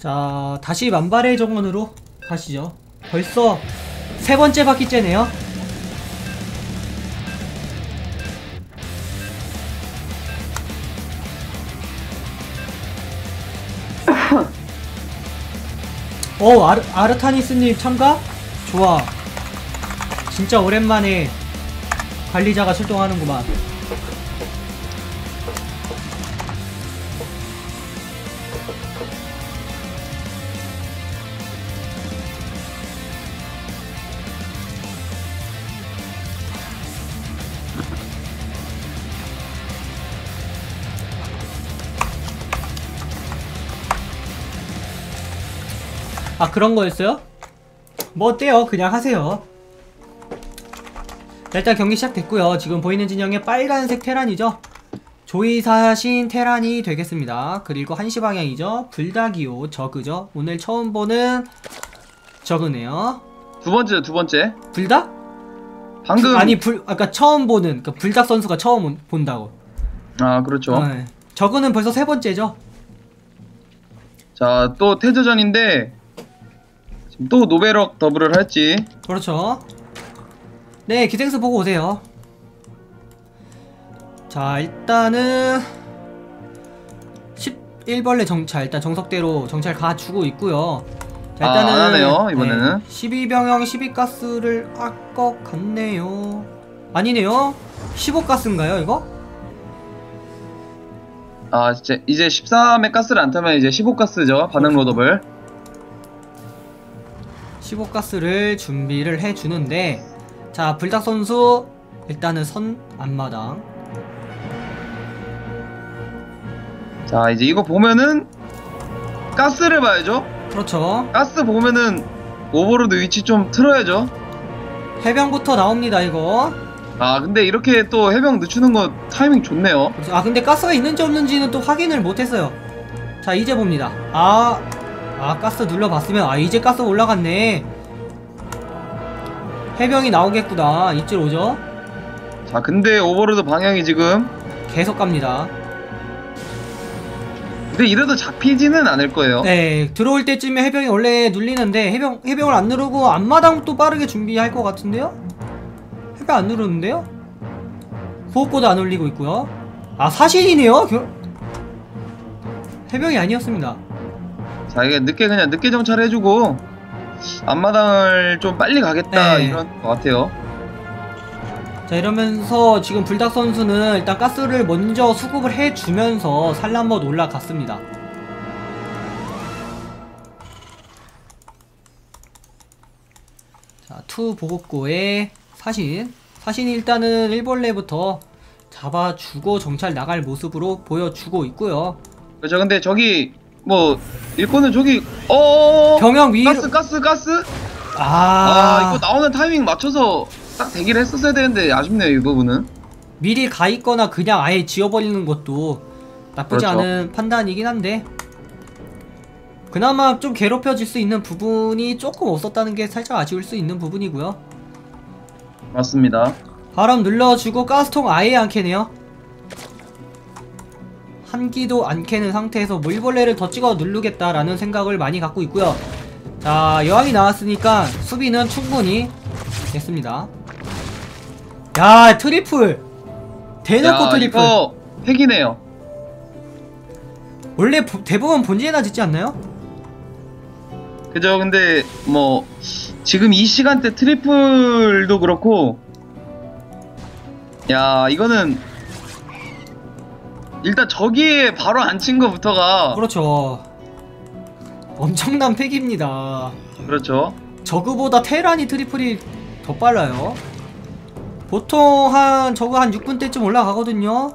자 다시 만발의 정원으로 가시죠. 벌써 세 번째 바퀴째네요. 어 아르, 아르타니스님 참가? 좋아. 진짜 오랜만에 관리자가 출동하는구만 아 그런 거였어요? 뭐 어때요? 그냥 하세요. 자, 일단 경기 시작됐고요. 지금 보이는 진영의 빨간색 테란이죠. 조이사신 테란이 되겠습니다. 그리고 한시 방향이죠. 불닭이오 저그죠. 오늘 처음 보는 저그네요. 두 번째 두 번째 불닭? 방금 아니 불 아까 처음 보는 그 불닭 선수가 처음 온- 본다고. 아 그렇죠 어, 네. 저그는 벌써 세 번째죠. 자또 태저전인데 지금 또 노베럭 더블을 할지 그렇죠. 네, 기생수 보고 오세요. 자, 일단은 11벌레 정찰 일단 정석대로 정찰 가주고 있고요. 자, 아, 안 하네요, 이번에는. 12병영 12가스를 할것 같네요. 아니네요. 15가스인가요, 이거? 아 이제 이제 13의 가스를 안 타면 이제 15가스죠 반응 로더블 15가스를 준비를 해주는데 자, 불닭 선수 일단은 선 앞마당. 자 이제 이거 보면은 가스를 봐야죠? 그렇죠. 가스 보면은 오버로드 위치 좀 틀어야죠? 해병부터 나옵니다, 이거. 아 근데 이렇게 또 해병 늦추는 거 타이밍 좋네요. 그래서- 아 근데 가스가 있는지 없는지는 또 확인을 못했어요. 자 이제 봅니다. 아, 아 가스 눌러봤으면 아 이제 가스 올라갔네. 해병이 나오겠구나. 입질 오죠? 자 근데 오버로드 방향이 지금 계속 갑니다. 근데 이래도 잡히지는 않을 거예요. 네 들어올 때쯤에 해병이 원래 눌리는데 해병, 해병을 안 누르고 앞마당 또 빠르게 준비할 것 같은데요? 해병 안 누르는데요? 보호코드 안 올리고 있고요. 아 사실이네요? 결... 해병이 아니었습니다 자 이게 늦게 그냥 늦게 정찰해주고 앞마당을 좀 빨리 가겠다 네. 이런 것 같아요. 자 이러면서 지금 불닭 선수는 일단 가스를 먼저 수급을 해주면서 산란봇 올라갔습니다. 자 투 보급고의 사신 사신이 일단은 일벌레부터 잡아주고 정찰 나갈 모습으로 보여주고 있고요. 그렇죠. 근데 저기 뭐 일꾼은 저기 어 병영 위로. 가스 가스 가스. 아, 아, 이거 나오는 타이밍 맞춰서 딱 대기를 했었어야 되는데 아쉽네요 이 부분은. 미리 가 있거나 그냥 아예 지워버리는 것도 나쁘지 그렇죠. 않은 판단이긴 한데. 그나마 좀 괴롭혀질 수 있는 부분이 조금 없었다는 게 살짝 아쉬울 수 있는 부분이고요. 맞습니다. 바람 눌러주고 가스통 아예 안 캐네요 한기도 안 캐는 상태에서 물벌레를 더 찍어 누르겠다라는 생각을 많이 갖고 있고요. 자 여왕이 나왔으니까 수비는 충분히 됐습니다. 야 트리플! 대놓고 야, 트리플! 이거 핵이네요. 원래 부- 대부분 본진에다 짓지 않나요? 그죠? 근데 뭐 지금 이 시간대 트리플도 그렇고 야 이거는 일단 저기에 바로 앉힌 거부터가 그렇죠. 엄청난 팩입니다. 그렇죠. 저그보다 테란이 트리플이 더 빨라요. 보통 한 저그 한 6분 때쯤 올라가거든요.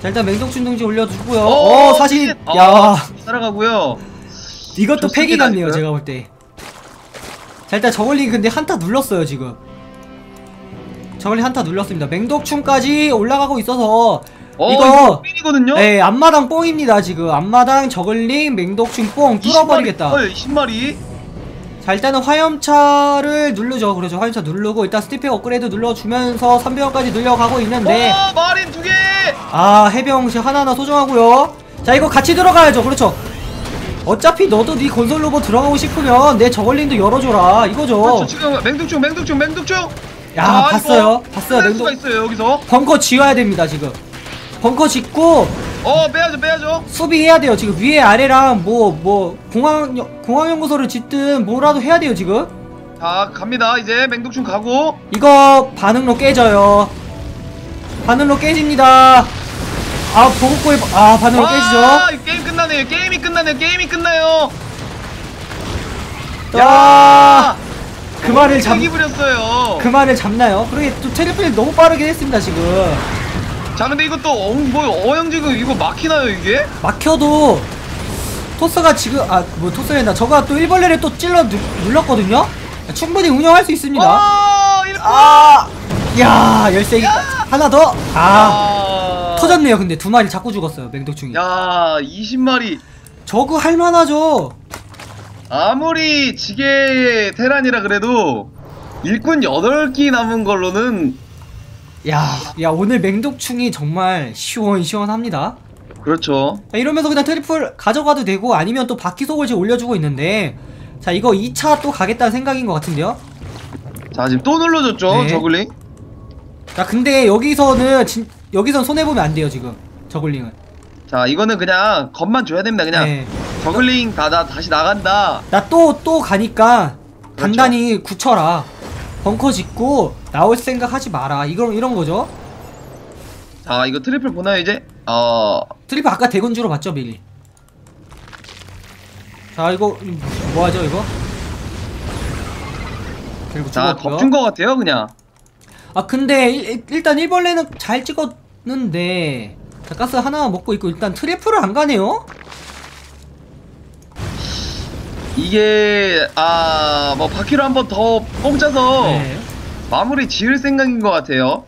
자 일단 맹독충동지 올려주고요. 어 사실 아, 야. 따라가고요. 이것도 팩이 같네요. 제가 볼 때 자 일단 저글링 근데 한타 눌렀어요 지금. 저글링 한타 눌렀습니다. 맹독충까지 올라가고 있어서 어 이거- 이거 핀이거든요? 네 앞마당 뽕입니다 지금. 앞마당 저글링 맹독충 뽕 뚫어버리겠다. 20마리. 자 일단은 화염차를 누르죠. 그렇죠. 화염차 누르고 일단 스티펙 업그레이드 눌러주면서 3병까지 늘려가고 있는데 어 마린 두개! 아 해병시 하나하나 소중하고요. 자 이거 같이 들어가야죠. 그렇죠. 어차피 너도 네 건설 로봇 들어가고 싶으면 내 저걸링도 열어줘라. 이거죠. 그렇죠. 지금 맹독충 맹독충 맹독충! 야 자, 봤어요. 봤어요. 끝날 수가 맹독 있어요 여기서. 벙커 지어야 됩니다 지금 벙커 짓고 어 빼야죠 빼야죠. 수비해야 돼요 지금. 위에 아래랑 뭐 뭐 공항 공항 연구소를 짓든 뭐라도 해야 돼요 지금. 자 갑니다. 이제 맹독충 가고. 이거 반응로 깨져요. 반응로 깨집니다. 아 보급고에 아 반응로 깨지죠? 게임 끝나네요 게임이 끝나네요 게임이 끝나요. 야! 그 말을 잡기 부렸어요. 그 말을 잡나요? 그러게 또 체력필 너무 빠르게 했습니다 지금 자 근데 이것도 어, 뭐 어영 지금 이거 막히나요 이게? 막혀도 토스가 지금 아 뭐 토스랜다 저가 또 일벌레를 또 찔러 누, 눌렀거든요 충분히 운영할 수 있습니다 아, 이렇게 아, 야 열쇠기 하나 더. 아, 아, 터졌네요. 근데 두 마리 자꾸 죽었어요. 맹독충이. 야 20마리 저거 할만하죠. 아무리 지게 테란이라 그래도 일꾼 8기 남은 걸로는 야, 야 오늘 맹독충이 정말 시원시원합니다. 그렇죠 자, 이러면서 그냥 트리플 가져가도 되고 아니면 또 바퀴 속을 지금 올려주고 있는데 자 이거 2차 또 가겠다는 생각인 것 같은데요. 자 지금 또 눌러줬죠 네. 저글링 자 근데 여기서는 진, 여기선 손해 보면 안 돼요 지금 저글링은. 자 이거는 그냥 겁만 줘야 됩니다 그냥 네. 저글링 다, 다 다시 나간다 나 또또 가니까 그렇죠. 단단히 굳혀라. 벙커 짓고 나올 생각 하지 마라. 이런 이런 거죠. 자 이거 트리플 보나요 이제? 어 트리플 아까 대군주로 봤죠 미리. 자 이거 뭐 하죠 이거? 그리고 자. 겁준 거 같아요, 그냥. 아 근데 일, 일단 일벌레는 잘 찍었는데 자, 가스 하나 먹고 있고 일단 트리플을 안 가네요. 이게, 아, 뭐, 바퀴로 한번 더 뽕짜서 네. 마무리 지을 생각인 것 같아요.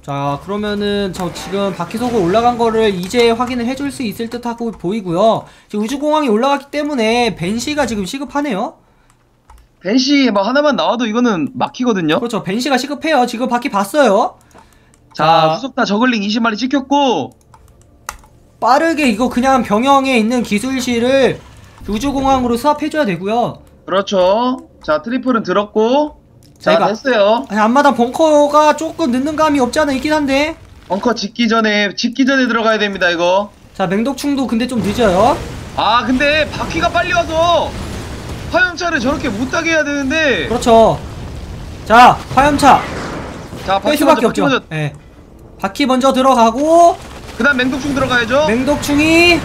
자 그러면은 저 지금 바퀴 속으로 올라간 거를 이제 확인을 해줄 수 있을 듯 하고 보이고요. 지금 우주공항이 올라갔기 때문에 벤시가 지금 시급하네요. 벤시 뭐 하나만 나와도 이거는 막히거든요. 그렇죠. 벤시가 시급해요. 지금 바퀴 봤어요. 자, 자. 후속다 저글링 20마리 찍혔고, 빠르게 이거 그냥 병영에 있는 기술실을 우주공항으로 수합해줘야 되고요. 그렇죠. 자, 트리플은 들었고, 자, 됐어요. 아니, 앞마당 벙커가 조금 늦는 감이 없지 않아 있긴 한데. 벙커 짓기 전에, 짓기 전에 들어가야 됩니다, 이거. 자, 맹독충도 근데 좀 늦어요. 아, 근데 바퀴가 빨리 와서 화염차를 저렇게 못하게 해야 되는데, 그렇죠. 자, 화염차. 자, 뺄 바퀴 수밖에 먼저, 없죠. 예. 바퀴 먼저 들어가고, 그 다음 맹독충 들어가야죠. 맹독충이,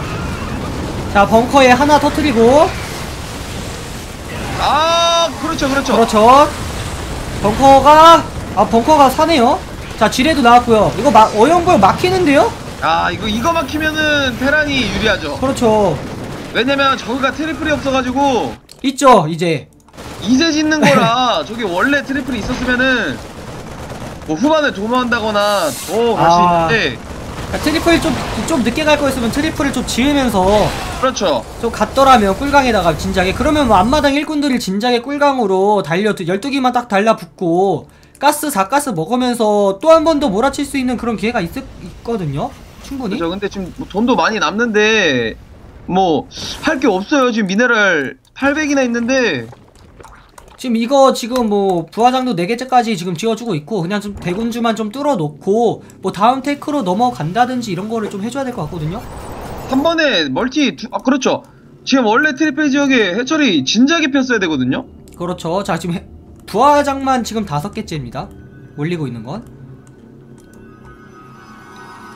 자, 벙커에 하나 터트리고, 아, 그렇죠, 그렇죠. 그렇죠. 벙커가, 아, 벙커가 사네요. 자, 지뢰도 나왔고요. 이거 막, 어영벌 막히는데요? 아, 이거, 이거 막히면은 테란이 유리하죠. 그렇죠. 왜냐면 저기가 트리플이 없어가지고, 있죠, 이제. 이제 짓는 거라 저기 원래 트리플이 있었으면은 뭐 후반에 도모한다거나 더갈수 아. 있는데 자, 트리플 좀, 좀 늦게 갈 거였으면 트리플을 좀 지으면서 그렇죠. 좀 갔더라면 꿀강에다가 진작에. 그러면 뭐 앞마당 일꾼들이 진작에 꿀강으로 달려 12기만 딱 달라붙고 가스 4가스 먹으면서 또 한 번 더 몰아칠 수 있는 그런 기회가 있, 있거든요? 충분히? 그렇죠. 근데 지금 뭐 돈도 많이 남는데 뭐 할 게 없어요. 지금 미네랄 800이나 있는데 지금 이거 지금 뭐 부하장도 4개째까지 지금 지어주고 있고 그냥 좀 대군주만 좀 뚫어놓고 뭐 다음 테크로 넘어간다든지 이런 거를 좀 해줘야 될 것 같거든요. 한 번에 멀티 두, 아 그렇죠. 지금 원래 트리플 지역에 해철이 진작에 폈어야 되거든요. 그렇죠. 자 지금 해- 부하장만 지금 다섯 개째입니다. 올리고 있는 건.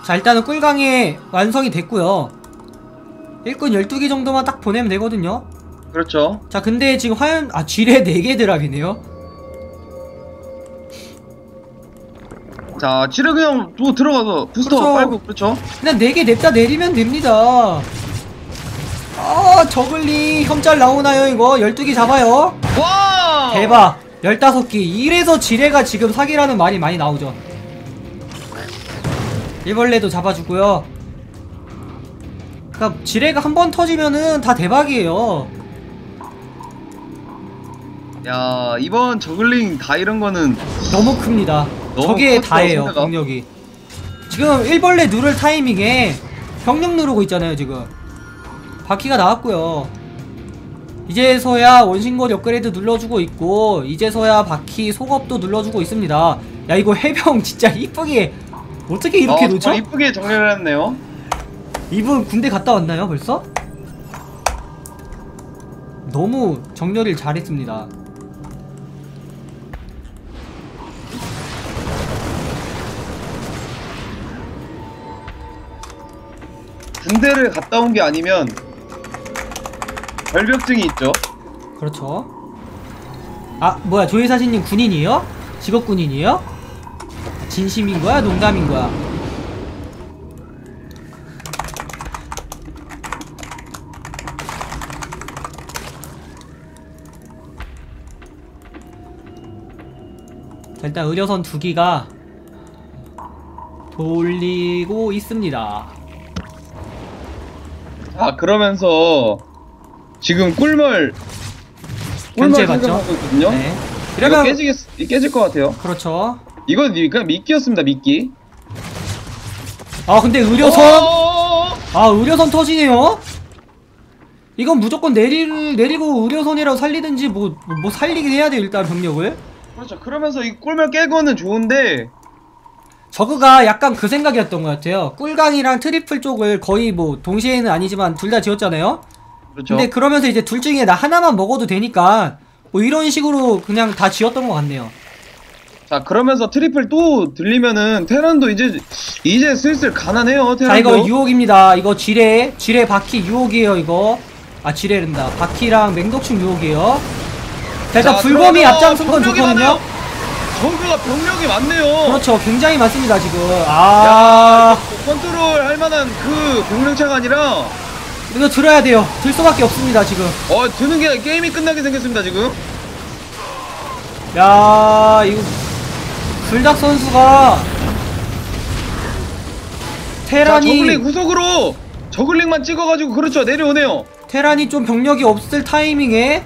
자 일단은 꿀강에 완성이 됐고요. 일꾼 12개 정도만 딱 보내면 되거든요 그렇죠. 자 근데 지금 화염 아 지뢰 4개 드랍이네요? 자 지뢰 그냥 또 들어가서 부스터 그렇죠. 빨고 그렇죠? 그냥 4개 냅다 내리면 됩니다. 아 저글링 혐짤 나오나요 이거? 12개 잡아요. 와 대박. 15개 이래서 지뢰가 지금 사기라는 말이 많이 나오죠. 일벌레도 잡아주고요. 그니까 지뢰가 한 번 터지면은 다 대박이에요 야 이번 저글링 다 이런 거는 너무 큽니다 너무 저게 다예요 상대가. 병력이 지금 일벌레 누를 타이밍에 병력 누르고 있잖아요 지금 바퀴가 나왔고요 이제서야 원신고리 업그레이드 눌러주고 있고 이제서야 바퀴 속업도 눌러주고 있습니다 야 이거 해병 진짜 이쁘게 어떻게 이렇게 어, 놓죠? 정말 이쁘게 정리를 했네요. 이분 군대 갔다 왔나요 벌써? 너무 정렬을 잘했습니다 군대를 갔다 온 게 아니면 결벽증이 있죠. 그렇죠 아 뭐야 조혜사신님 군인이에요? 직업 군인이에요? 진심인 거야 농담인 거야 자, 일단 의료선 두 기가 돌리고 있습니다 자 그러면서 지금 꿀물 견제 꿀물 맞죠? 생성하고 있거든요. 네. 이거 이러면 깨지겠 깨질 것 같아요. 그렇죠 이건 그냥 미끼였습니다 미끼. 아 근데 의료선 어어어어! 아 의료선 터지네요? 이건 무조건 내릴, 내리고 의료선이라고 살리든지 뭐, 뭐 살리긴 해야 돼 일단 병력을 그렇죠. 그러면서 이 꿀물 깨고는 좋은데 저그가 약간 그 생각이었던 것 같아요. 꿀강이랑 트리플 쪽을 거의 뭐 동시에는 아니지만 둘 다 지었잖아요. 그렇죠. 근데 그러면서 이제 둘 중에 나 하나만 먹어도 되니까 뭐 이런 식으로 그냥 다 지었던 것 같네요. 자 그러면서 트리플 또 들리면은 테란도 이제 이제 슬슬 가난해요 테란도. 자 이거 유혹입니다. 이거 지뢰 지뢰 바퀴 유혹이에요 이거. 아 지뢰랜다. 바퀴랑 맹독충 유혹이에요. 자 일단 자, 불검이 앞장선 건 좋거든요. 정부가 병력이 많네요. 그렇죠 굉장히 많습니다 지금 야, 아 컨트롤 할 만한 그 병력차가 아니라 이거 들어야 돼요 들 수밖에 없습니다 지금 어 드는 게 게임이 끝나게 생겼습니다 지금. 야 이거 불닭 선수가 자 테란이 저글링 후속으로 저글링만 찍어가지고 그렇죠 내려오네요. 테란이 좀 병력이 없을 타이밍에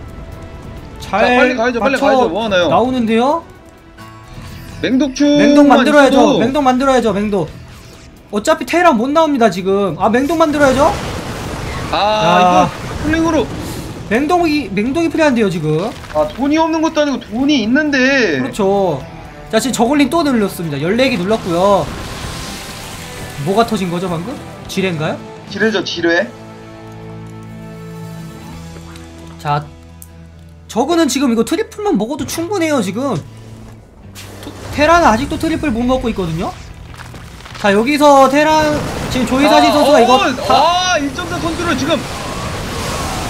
잘 자, 빨리 가야죠, 빨리 가야죠. 뭐 하나요? 나오는데요 맹독충. 맹독 만들어야죠 맹독 만들어야죠 맹독 어차피 테란 못 나옵니다 지금 아 맹독 만들어야죠 아 야. 이거 쿨링으로. 맹독이 맹독이 필요한데요 지금 아 돈이 없는 것도 아니고 돈이 있는데. 그렇죠 자 지금 저글링 또 눌렀습니다 14개 눌렀고요 뭐가 터진 거죠 방금? 지뢰인가요? 지뢰죠 지뢰. 자 저거는 지금 이거 트리플만 먹어도 충분해요 지금 토- 테라는 아직도 트리플 못 먹고 있거든요 자 여기서 테라 지금 조이사지 선수가 이거 다, 아1.4 컨트롤 지금.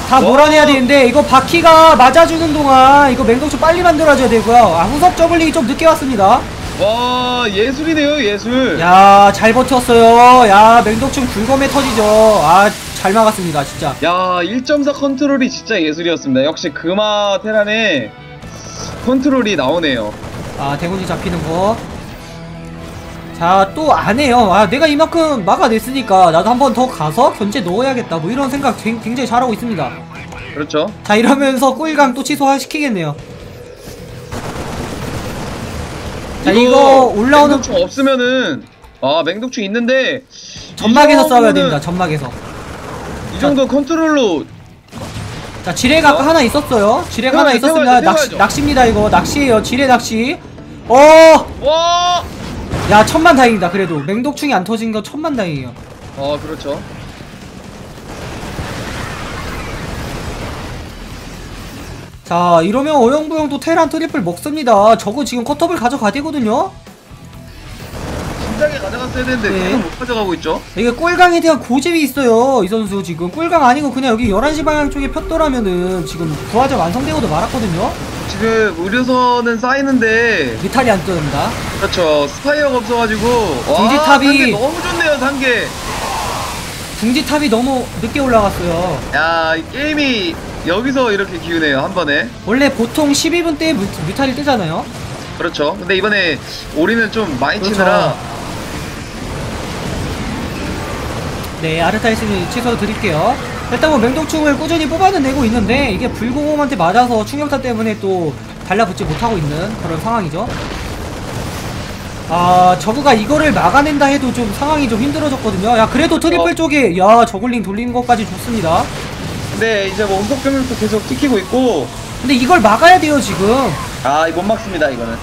다 와. 몰아내야 되는데 이거 바퀴가 맞아주는 동안 이거 맹독충 빨리 만들어줘야 되고요 아 후속 저글링이 좀 늦게 왔습니다 와 예술이네요 예술. 야 잘 버텼어요 야 맹독충 불검에 터지죠 아 잘 막았습니다 진짜 야 1.4 컨트롤이 진짜 예술이었습니다. 역시 금화 테란의 컨트롤이 나오네요. 아 대군이 잡히는 거. 자 또 안해요. 아 내가 이만큼 막아냈으니까 나도 한 번 더 가서 견제 넣어야겠다. 뭐 이런 생각 굉- 굉장히 잘하고 있습니다. 그렇죠. 자 이러면서 꿀강 또 취소시키겠네요. 자 이거 올라오는 맹독충 없으면은 아 맹독충 있는데 점막에서 이 싸워야 됩니다. 점막에서. 이 정도 컨트롤로 자 지뢰가 어? 하나 있었어요. 지뢰가 하나 있었습니다. 낚시. 낚시입니다 이거 낚시예요. 지뢰 낚시. 어, 와. 야 천만 다행이다. 그래도 맹독충이 안 터진 거 천만 다행이에요. 어 그렇죠. 자 이러면 어영부영도 테란 트리플 먹습니다 저거 지금 컷업을 가져가야 되거든요 진작에 가져갔어야 되는데 네. 계속 못 가져가고 있죠. 이게 꿀강에 대한 고집이 있어요 이 선수 지금 꿀강 아니고 그냥 여기 11시 방향 쪽에 폈더라면은 지금 부하자 완성되고도 말았거든요 지금 의료선은 쌓이는데 미탈이 안 떠납니다 그렇죠 스파이어가 없어가지고 와, 둥지탑이- 단계 너무 좋네요 단계. 중지탑이 너무 늦게 올라갔어요 야이 게임이 여기서 이렇게 기우네요 한 번에. 원래 보통 12분 때에 뮤, 뮤탈이 뜨잖아요 그렇죠. 근데 이번에 오리는 좀 많이 그렇죠. 치느라 네 아르타이스는 취소 드릴게요 일단 뭐 맹독충을 꾸준히 뽑아내고 있는데 이게 불공홈한테 맞아서 충격탄 때문에 또 달라붙지 못하고 있는 그런 상황이죠. 아 저그가 이거를 막아낸다 해도 좀 상황이 좀 힘들어졌거든요. 야 그래도 트리플 어. 쪽에 야 저글링 돌리는 것까지 좋습니다. 근데 이제 뭐 운석 병력도 계속 찍히고 있고. 근데 이걸 막아야 돼요 지금. 아 이거 못 막습니다 이거는.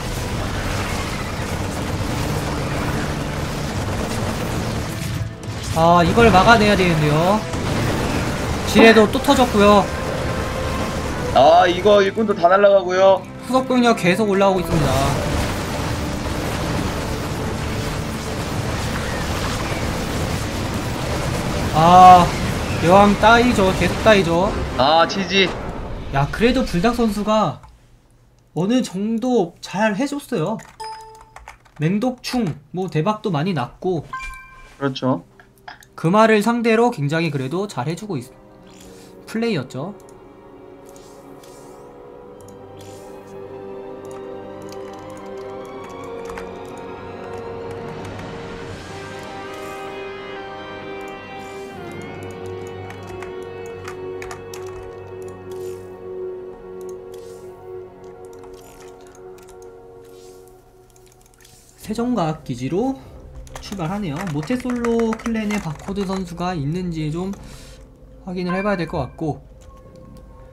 아 이걸 막아내야 되는데요 지뢰도 또 터졌고요. 아 이거 일꾼도 다 날라가고요. 후속 병력 계속 올라오고 있습니다. 아 여왕 따이죠. 계속 따이죠. 아 지지. 야 그래도 불닭 선수가 어느 정도 잘 해줬어요. 맹독충 뭐 대박도 많이 났고 그렇죠. 그 말을 상대로 굉장히 그래도 잘 해주고 있 플레이였죠 세종과학 기지로 출발하네요. 모태솔로 클랜의 바코드 선수가 있는지 좀 확인을 해봐야 될 것 같고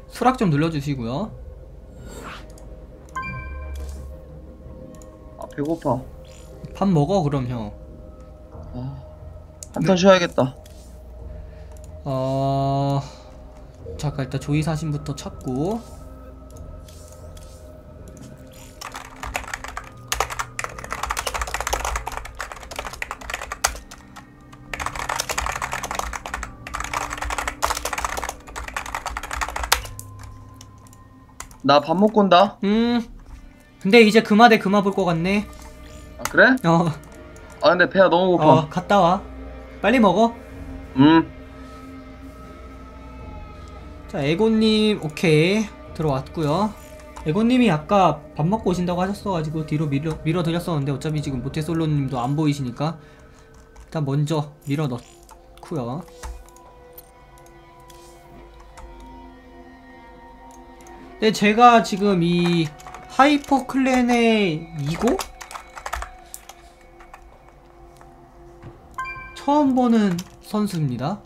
수락 좀 눌러주시고요. 아 배고파 밥 먹어 그럼 형. 한턴 쉬어야겠다 어... 잠깐 일단 조이 사진부터 찾고 나 밥 먹고 온다 음 근데 이제 그마 대 그마 볼 것 같네. 아 그래? 어, 아 근데 배가 너무 고파 어 갔다 와. 빨리 먹어. 음 자 에고님 오케이 들어왔고요 에고님이 아까 밥 먹고 오신다고 하셨어가지고 뒤로 밀어, 밀어드렸었는데 어차피 지금 모태솔로님도 안 보이시니까 일단 먼저 밀어 넣고요 근데 제가 지금 이 하이퍼 클랜의 2고? 처음 보는 선수입니다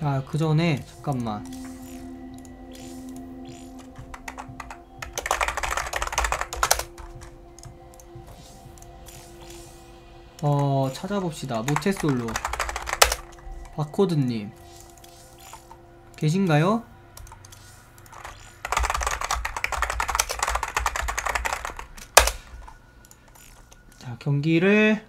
아, 그 전에, 잠깐만. 찾아봅시다. 모태솔로. 바코드님. 계신가요? 자, 경기를